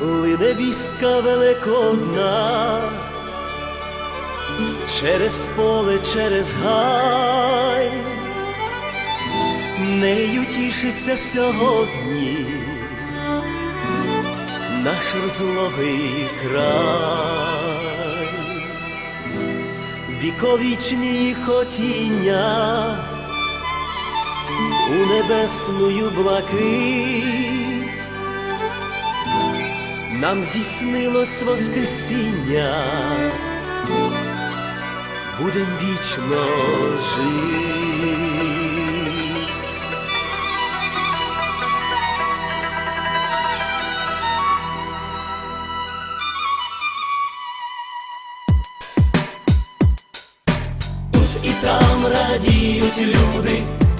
лине вістка великодна, через поле, через гай, нею тішиться сьогодні наш розлогий край, віковічні хотіння у небесную блакить, нам здійснилось Воскресіння, будем вічно жить. Тут і там радіють люди,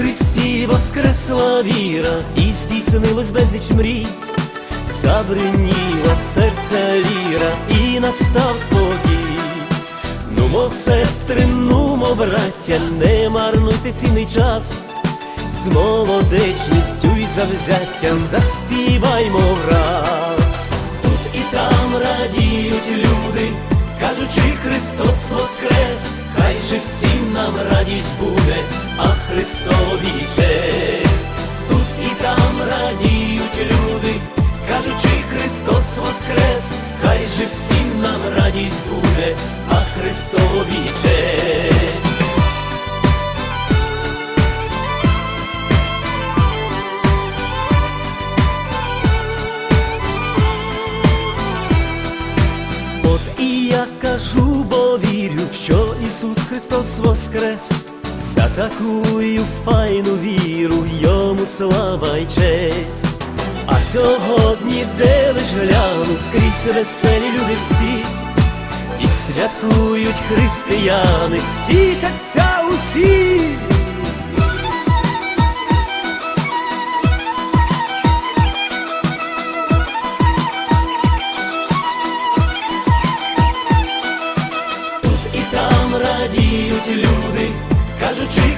Христі воскресла віра і здійснилось безліч мрій, забриніла серця ліра і настав спокій. Нумо, сестри, нумо, браття, не марнуйте цінний час, з молодечністю й завзяттям заспіваймо враз. Тут і там радіють люди, кажучи, Христос воскрес, хай же всім нам радість буде, а Христові честь. Тут і там радіють люди, кажучи, Христос воскрес, хай же всім нам радість буде, а Христові честь. От і я кажу, бо вірю, що Ісус Христос воскрес, за такую файну віру йому слава й честь. А сьогодні, де лиш гляну, скрізь веселі люди всі, і святкують християни, тішаться усі.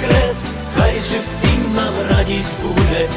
Воскрес, хай же всім нам радість буде,